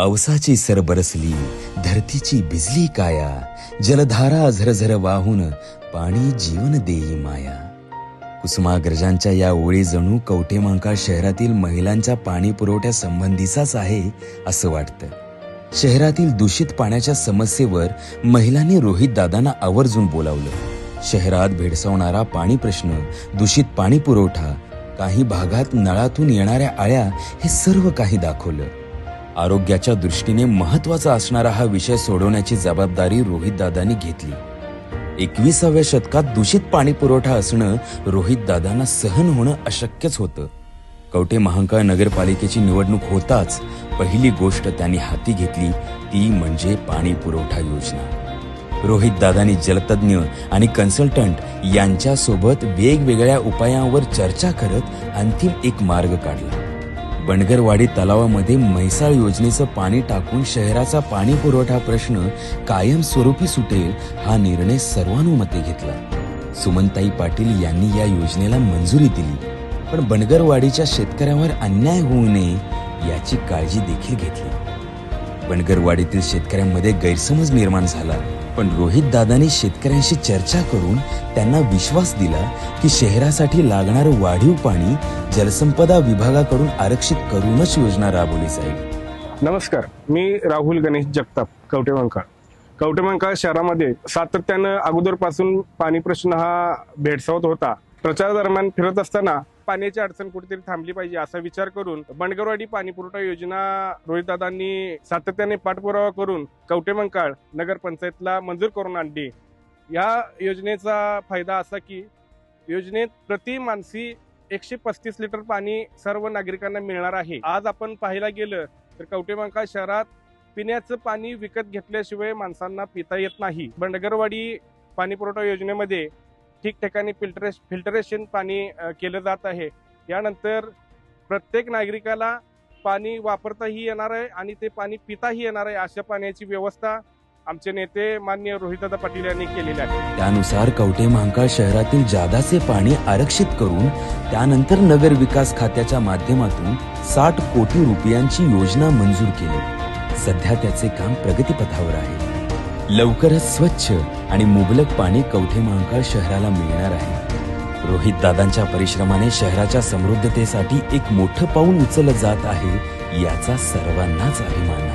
पावसाची सर बरसली धरतीची भिजली काया जलधारा झरझर वाहून पाणी जीवन देई माया. कुसुमाग्रजांच्या या ओळी जणू कवठेमहांकाळ शहरातील महिलांच्या पाणी पुरवठ्यासंबंधीचाच आहे असं वाटतं. शहरातील दूषित पाण्याच्या समस्येवर महिलांनी रोहित दादांना आवर्जून बोलावलं. शहरात भेडसावणारा पाणी प्रश्न दूषित पाणी पुरवठा काही भागात नळातून येणाऱ्या आळ्या हे सर्व काही दाखवलं. आरोग्याच्या दृष्टीने महत्त्वाचा असणारा हा विषय सोडवण्याची जबाबदारी रोहितदादांनी घेतली. एकविसाव्या शतकात दूषित पाणी पुरवठा असणं रोहित दादांना सहन होणं अशक्यच होतं. कवटे महांकाळ नगरपालिकेची निवडणूक होताच पहिली गोष्ट त्यांनी हाती घेतली ती म्हणजे पाणी पुरवठा योजना. रोहितदादांनी जलतज्ञ आणि कन्सल्टंट यांच्यासोबत वेगवेगळ्या उपायांवर चर्चा करत अंतिम एक मार्ग काढला. बनगरवाडी तलावामध्ये म्हैसाळ योजनेचं पाणी टाकून शहराचा पाणी पुरवठा प्रश्न कायमस्वरूपी सुटेल हा निर्णय सर्वानुमते घेतला. सुमनताई पाटील यांनी या योजनेला मंजुरी दिली. पण बनगरवाडीच्या शेतकऱ्यांवर अन्याय होऊ नये याची काळजी देखील घेतली. बनगरवाडीतील शेतकऱ्यांमध्ये गैरसमज निर्माण झाला. पण रोहित दादांनी शेतकऱ्यांशी चर्चा करून त्यांना विश्वास दिला की शहरासाठी लागणारं वाढीव पाणी जलसंपदा विभागाकडून आरक्षित करूनच योजना राबवली जाईल. नमस्कार मी राहुल गणेश जगताप कवटेमंकाळ कवटेमंकाळ शहरामध्ये सातत्यानं अगोदरपासून पाणी प्रश्न हा भेडसावत होता. प्रचार दरम्यान फिरत असताना पाण्याची अडचण कुठेतरी थांबली पाहिजे असा विचार करून बंडगरवाडी पाणी पुरवठा योजना रोहितदादांनी सातत्याने पाठपुरावा करून कवटेमंकाळ नगरपंचायतला मंजूर करून आणली. या योजनेचा फायदा असा की योजनेत प्रति मानसी एकशे पस्तीस लिटर पाणी सर्व नागरिकांना मिळणार आहे. आज आपण पाहायला गेलं तर कवटेमंकाळ शहरात पिण्याचं पाणी विकत घेतल्याशिवाय माणसांना पिता येत नाही. बंडगरवाडी पाणी पुरवठा योजनेमध्ये ठिकठिकाणी फिल्टरेश फिल्टरेशन पाणी केलं जात आहे. यानंतर प्रत्येक नागरिकाला पाणी वापरताही येणार आहे आणि ते पाणी पिताही येणार आहे अशा पाण्याची व्यवस्था आमचे नेते मान्य रोहितदादा पाटील यांनी केलेली आहे. त्यानुसार कवठे महांकाळ शहरातील जादाचे पाणी आरक्षित करून त्यानंतर नगर विकास खात्याच्या माध्यमातून साठ कोटी रुपयांची योजना मंजूर केली. सध्या त्याचे काम प्रगतीपथावर आहे. लवकरच स्वच्छ आणि मुबलक पाणी कवठे महांकाळ शहराला मिळणार आहे. रोहित दादांच्या परिश्रमाने शहराच्या समृद्धतेसाठी एक मोठं पाऊल उचललं जात आहे याचा सर्वांनाच अभिमान